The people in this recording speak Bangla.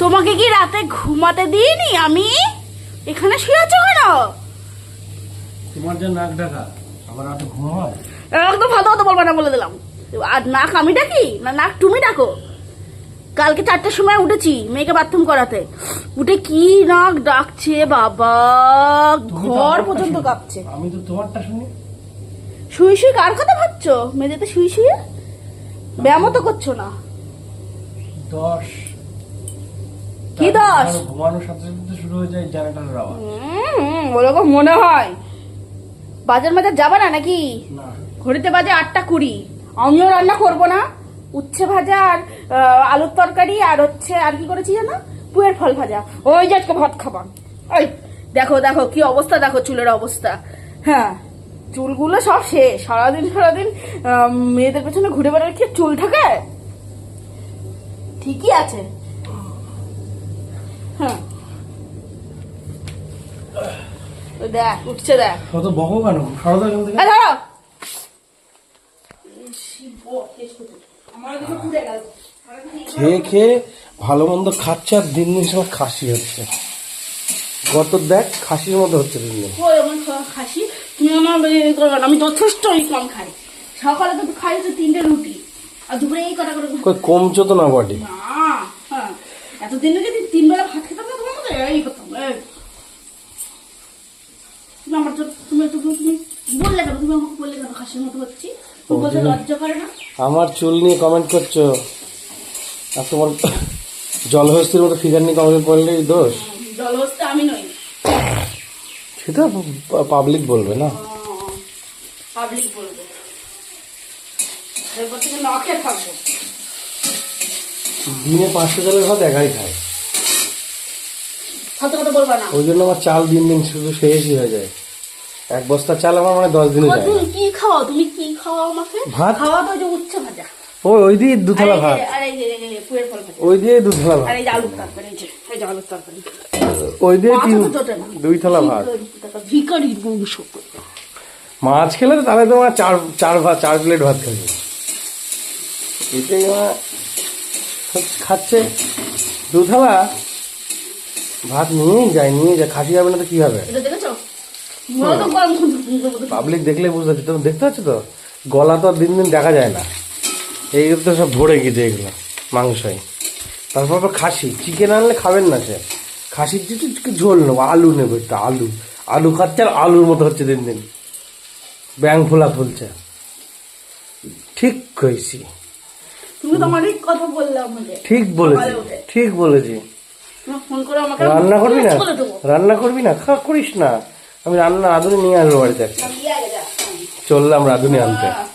তোমাকে কি রাতে ঘুমাতে দিইনি আমি? এখানে শুয়ে আছো কেন? তোমার যে নাক ডাকা আমার রাতে ঘুম হয়? একদম ফালতু কথা বলবে না বলে দিলাম। আর নাক আমি ডাকি? না নাক তুমি ডাকো? কালকে চারটের সময় উঠেছি মেয়েকে বাথরুম করাতে। উঠে কি নাক ডাকছে বাবা? ঘর পর্যন্ত। কাঁপছে। আমি তো তোমারটা শুনি। শুয়ে শুয়ে কার কথা ভাবছ? মেঝেতে শুয়ে শুয়ে ব্যায়ামও তো করছ না। দশ। কি দশ? ঘুমানোর সাথে সাথে শুরু হয়ে যায় জেনারেটারের আওয়াজ। হুম ওরকম মনে হয়। বাজার মাজার যাবে না নাকি? ঘড়িতে বাজে আটটা কুড়ি। আমিও রান্না করব না। উচ্ছে ভাজা আর আলুর তরকারি আর হচ্ছে আর কি করেছি জানো পুয়ের ফল ভাজা। ওই যে আজকে ভাত খাবা ওই দেখো দেখো কি অবস্থা দেখো চুলের অবস্থা। হ্যাঁ চুলগুলো সব শেষ। সারাদিন সারাদিন মেয়েদের পেছনে ঘুরে বেড়ার কি চুল থাকে? ঠিকই আছে। দেখ উঠছে দেখ। কত বকো কেন? সরদা কেন থেকে ধরো। আমার কিছু পুড়ে গেল। খেয়ে খেয়ে ভালো মন্দ খাচ্ছে আর দিন দিন সময় খাসি হচ্ছে। গত দেখ খাসির মতো হচ্ছে দিন দিন। খাসি। তুমি আমার করবে আমি যথেষ্ট কম খাই। সকালে তো খাই তো তিনটে রুটি। আর দুপুরে এই কটা করে কমছো তো না বডি না হ্যাঁ। এতদিন যদি তিন বেলা ভাত খেতাম না তোমার মতো এই করতাম এই। তুমি আমার তুমি তুমি তুমি বললে কেন? তুমি আমাকে বললে কেন? খাসির মতো হচ্ছি। বলতে লজ্জা করে না? আমার চুল নিয়ে কমেন্ট করছ। আর তোমার জলহস্তির মতো ফিগার নিয়ে কমেন্ট করলেই দোষ? জলহস্তে আমি নই। সেটা পাবলিক বলবে না। পাবলিক বলবে। দিনে পাঁচশো চালের ভাত একাই খায়। কথা বলবা না। ওই জন্য আমার চাল দিন দিন শুধু শেষই হয়ে যায়। এক বস্তা চাল আমার মানে দশ দিনে যায়। তুমি কি খাও? তুমি কি খাও আমাকে? ভাত। খাওয়া তো যে উচ্ছে ভাজা। ওই ওই দিয়ে আর ভাত। ওই দিয়ে দুথালা ভাত। ওই দিয়ে। দুই থালা ভাত। বংশ মাছ খেলে তো তাহলে তোমার চার চার ভাত চার প্লেট ভাত খাবে। এটাই আমার খাচ্ছে। দুথালা ভাত নিয়েই যায় নিয়ে যায় খাসি যাবে না তো কি হবে? পাবলিক দেখলে বুঝতে পারছি তুমি দেখতে পাচ্ছ তো? গলা তো দিন দিন দেখা যায় না। এই তো সব ভরে গেছে এগুলো মাংসই। তারপর আবার খাসি চিকেন আনলে খাবেন না সে। খাসির একটু ঝোল নেব আলু নেব একটু আলু। আলু খাচ্ছে আর আলুর মতো হচ্ছে দিন দিন। ব্যাং ফোলা ফুলছে। ঠিক কইছি। তুমি তো অনেক কথা বললে আমাকে। ঠিক বলেছি ঠিক বলেছি। রান্না করবি না? রান্না করবি না? খা করিস না। আমি রান্না রাঁধুনি নিয়ে আসব বাড়িতে। চললাম রাঁধুনি আনতে।